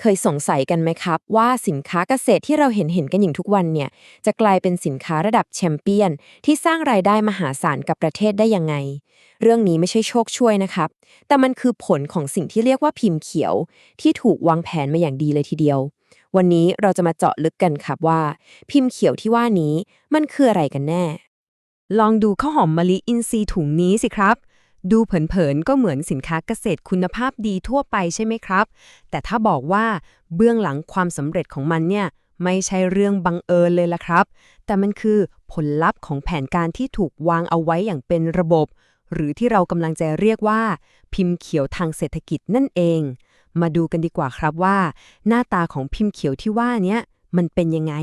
เคยสงสัยกันไหมครับ ว่าสินค้าเกษตรที่เราเห็นเห็นกันอย่างทุกวันเนี่ย จะกลายเป็นสินค้าระดับแชมเปี้ยน ที่สร้างรายได้มหาศาลกับประเทศได้ยังไง เรื่องนี้ไม่ใช่โชคช่วยนะครับ แต่มันคือผลของสิ่งที่เรียกว่าพิมพ์เขียว ที่ถูกวางแผนมาอย่างดีเลยทีเดียว วันนี้เราจะมาเจาะลึกกันครับว่า พิมพ์เขียวที่ว่านี้มันคืออะไรกันแน่ ลองดูข้าวหอมมะลิอินทรีย์ถุงนี้สิครับ ดูเผินๆ ก็เหมือนสินค้าเกษตรคุณภาพดีทั่วไปใช่ไหมครับ แต่ถ้าบอกว่าเบื้องหลังความสำเร็จของมันเนี่ย ไม่ใช่เรื่องบังเอิญเลยล่ะครับ แต่มันคือผลลัพธ์ของแผนการที่ถูกวางเอาไว้อย่างเป็นระบบ หรือที่เรากำลังจะเรียกว่า พิมพ์เขียวทางเศรษฐกิจนั่นเอง มาดูกันดีกว่าครับว่า หน้าตาของพิมพ์เขียวที่ว่านี้มันเป็นยังไง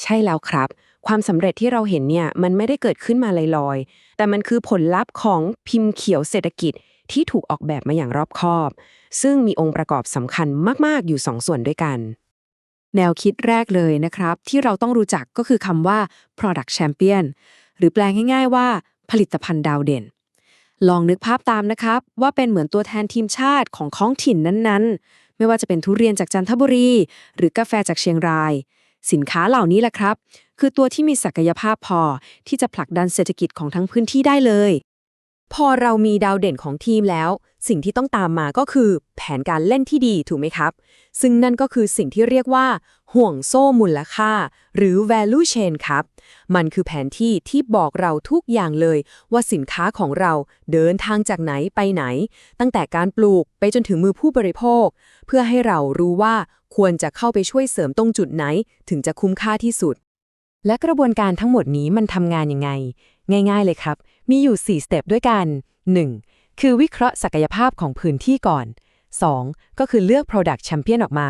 ใช่แล้วครับ ความสำเร็จที่เราเห็นเนี่ยมันไม่ได้เกิดขึ้นมาลอยๆ แต่มันคือผลลัพธ์ของพิมพ์เขียวเศรษฐกิจที่ถูกออกแบบมาอย่างรอบคอบ ซึ่งมีองค์ประกอบสำคัญมากๆอยู่สองส่วนด้วยกัน แนวคิดแรกเลยนะครับ ที่เราต้องรู้จักก็คือคำว่า product champion หรือแปลง่ายๆว่า ผลิตภัณฑ์ดาวเด่น ลองนึกภาพตามนะครับ ว่าเป็นเหมือนตัวแทนทีมชาติของท้องถิ่นนั้นๆ ไม่ว่าจะเป็นทุเรียนจากจันทบุรี หรือกาแฟจากเชียงราย สินค้าเหล่านี้แหละครับ คือตัวที่มีศักยภาพพอที่จะผลักดันเศรษฐกิจของทั้งพื้นที่ได้เลย พอเรามีดาวเด่นของทีมแล้ว สิ่งที่ต้องตามมาก็คือ แผนการเล่นที่ดีถูกไหมครับ ซึ่งนั่นก็คือสิ่งที่เรียกว่า ห่วงโซ่มูลค่า หรือ value chain ครับ มันคือแผนที่ที่บอกเราทุกอย่างเลย ว่าสินค้าของเราเดินทางจากไหนไปไหน ตั้งแต่การปลูกไปจนถึงมือผู้บริโภค เพื่อให้เรารู้ว่า ควรจะเข้าไปช่วยเสริมตรงจุดไหน ถึงจะคุ้มค่าที่สุด และกระบวนการทั้งหมดนี้มันทำงานยังไง ง่าย ๆ เลยครับ มีอยู่ 4 สเต็ปด้วยกัน 1. คือวิเคราะห์ศักยภาพของพื้นที่ก่อน 2. ก็คือเลือก Product Champion ออกมา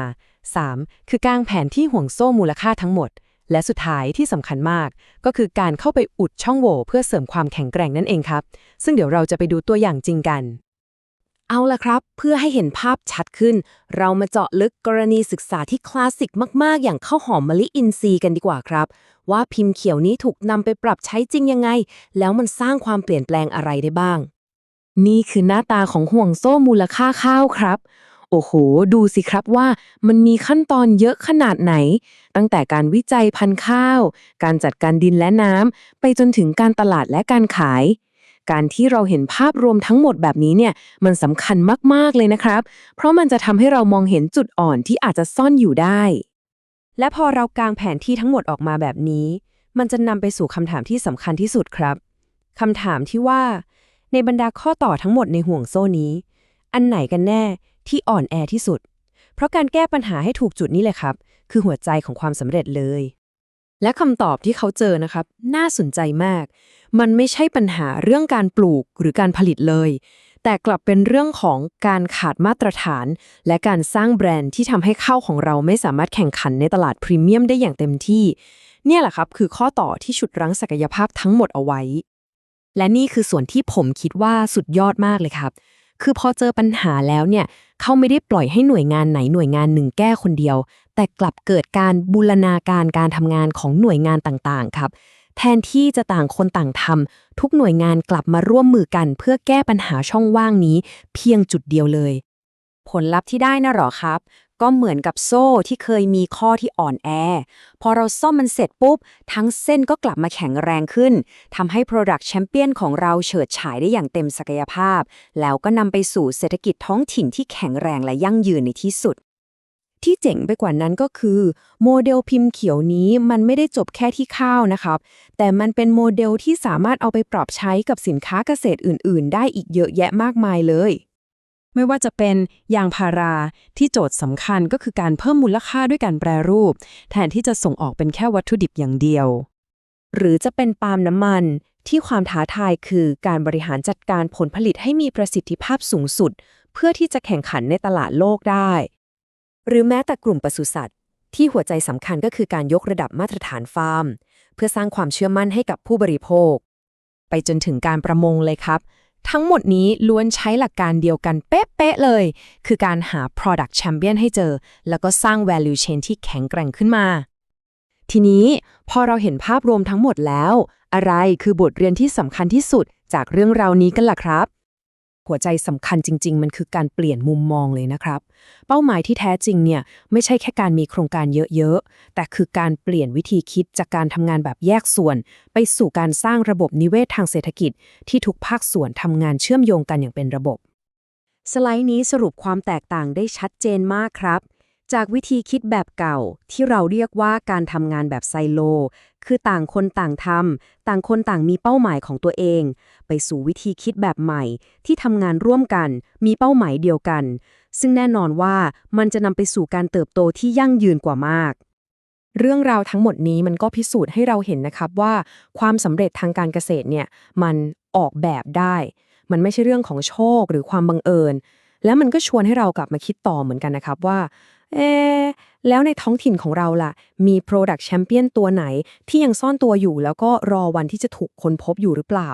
3. คือกางแผนที่ห่วงโซ่มูลค่าทั้งหมด และสุดท้ายที่สำคัญมาก ก็คือการเข้าไปอุดช่องโหว่เพื่อเสริมความแข็งแกร่งนั่นเองครับ ซึ่งเดี๋ยวเราจะไปดูตัวอย่างจริงกัน เอาละครับ เพื่อให้เห็นภาพชัดขึ้น เรามาเจาะลึกกรณีศึกษาที่คลาสสิกมาก ๆ อย่างข้าวหอมมะลิอินทรีย์กันดีกว่าครับ ว่าพิมพ์เขียวนี้ถูกนำไปปรับใช้จริงยังไง แล้วมันสร้างความเปลี่ยนแปลงอะไรได้บ้าง นี่คือหน้าตาของห่วงโซ่มูลค่าข้าวครับ โอ้โห ดูสิครับว่ามันมีขั้นตอนเยอะขนาดไหน ตั้งแต่การวิจัยพันธุ์ข้าว การจัดการดินและน้ำไปจนถึงการตลาดและการขาย การที่เราเห็นภาพรวมทั้งหมดแบบนี้เนี่ยมันสำคัญมากๆเลยนะครับ เพราะมันจะทำให้เรามองเห็นจุดอ่อนที่อาจจะซ่อนอยู่ได้ และพอเรากางแผนที่ทั้งหมดออกมาแบบนี้ มันจะนำไปสู่คำถามที่สำคัญที่สุดครับคำถามที่ว่า ในบรรดาข้อต่อทั้งหมดในห่วงโซ่นี้ อันไหนกันแน่ที่อ่อนแอที่สุด เพราะการแก้ปัญหาให้ถูกจุดนี้เลยครับ คือหัวใจของความสำเร็จเลย และคำตอบที่เขาเจอนะครับ น่าสนใจมาก มันไม่ใช่ปัญหาเรื่องการปลูกหรือการผลิตเลย แต่กลับเป็นเรื่องของการขาดมาตรฐาน และการสร้างแบรนด์ที่ทำให้ข้าวของเราไม่สามารถแข่งขันในตลาดพรีเมียมได้อย่างเต็มที่ เนี่ยแหละครับคือข้อต่อที่ฉุดรั้งศักยภาพทั้งหมดเอาไว้ และนี่คือส่วนที่ผมคิดว่าสุดยอดมากเลยครับ คือพอเจอปัญหาแล้วเนี่ยเขาไม่ได้ปล่อยให้หน่วยงานไหนหน่วยงานหนึ่งแก้คนเดียว แต่กลับเกิดการบูรณาการการทำงานของหน่วยงานต่างๆ ครับ แทนที่จะต่างคนต่างทำทุกหน่วยงานกลับมาร่วมมือกัน เพื่อแก้ปัญหาช่องว่างนี้ เพียงจุดเดียวเลย ผลลัพธ์ที่ได้นะหรอครับ ก็เหมือนกับโซ่ที่เคยมีข้อที่อ่อนแอ พอเราซ่อมมันเสร็จปุ๊บ ทั้งเส้นก็กลับมาแข็งแรงขึ้นทำให้ Product Champion ของเราเฉิดฉายได้อย่างเต็มศักยภาพ แล้วก็นำไปสู่เศรษฐกิจท้องถิ่นที่แข็งแรงและยั่งยืนในที่สุด ที่เจ๋งไปกว่านั้นก็คือ โมเดลพิมพ์เขียวนี้มันไม่ได้จบแค่ที่ข้าวนะครับ แต่มันเป็นโมเดลที่สามารถเอาไปปรับใช้กับสินค้าเกษตรอื่น ๆ ได้อีกเยอะแยะมากมายเลย ไม่ว่าจะเป็นยางพาราที่โจทย์สำคัญก็คือการเพิ่มมูลค่าด้วยการแปรรูป แทนที่จะส่งออกเป็นแค่วัตถุดิบอย่างเดียว หรือจะเป็นปาล์มน้ำมันที่ความท้าทายคือการบริหารจัดการผลผลิตให้มีประสิทธิภาพสูงสุด เพื่อที่จะแข่งขันในตลาดโลกได้ หรือแม้แต่กลุ่มปศุสัตว์ที่หัวใจสำคัญก็คือการยกระดับมาตรฐานฟาร์ม เพื่อสร้างความเชื่อมั่นให้กับผู้บริโภค ไปจนถึงการประมงเลยครับ ทั้งหมดนี้ล้วนใช้หลักการเดียวกันเป๊ะๆเลย คือการหา product champion ให้เจอ แล้วก็สร้าง value chain ที่แข็งแกร่งขึ้นมา ทีนี้พอเราเห็นภาพรวมทั้งหมดแล้ว อะไรคือบทเรียนที่สำคัญที่สุดจากเรื่องราวนี้กันล่ะครับ หัวใจสำคัญจริง ๆ มันคือการเปลี่ยนมุมมองเลยนะครับ เป้าหมายที่แท้จริงเนี่ยไม่ใช่แค่การมีโครงการเยอะๆ แต่คือการเปลี่ยนวิธีคิดจากการทำงานแบบแยกส่วน ไปสู่การสร้างระบบนิเวศทางเศรษฐกิจ ที่ทุกภาคส่วนทำงานเชื่อมโยงกันอย่างเป็นระบบ สไลด์นี้สรุปความแตกต่างได้ชัดเจนมากครับ จากวิธีคิดแบบเก่าที่เราเรียกว่าการทำงานแบบไซโล คือต่างคนต่างทำต่างคนต่างมีเป้าหมายของตัวเอง ไปสู่วิธีคิดแบบใหม่ ที่ทำงานร่วมกัน มีเป้าหมายเดียวกัน ซึ่งแน่นอนว่ามันจะนำไปสู่การเติบโตที่ยั่งยืนกว่ามาก เรื่องราวทั้งหมดนี้มันก็พิสูจน์ให้เราเห็นนะครับว่า ความสำเร็จทางการเกษตรเนี่ยมันออกแบบได้ มันไม่ใช่เรื่องของโชคหรือความบังเอิญ แล้วมันก็ชวนให้เรากลับมาคิดต่อเหมือนกันนะครับว่า เอแล้วในท้องถิ่นของเราล่ะ มี Product Champion ตัวไหนที่ยังซ่อนตัวอยู่แล้วก็รอวันที่จะถูกค้นพบอยู่หรือเปล่า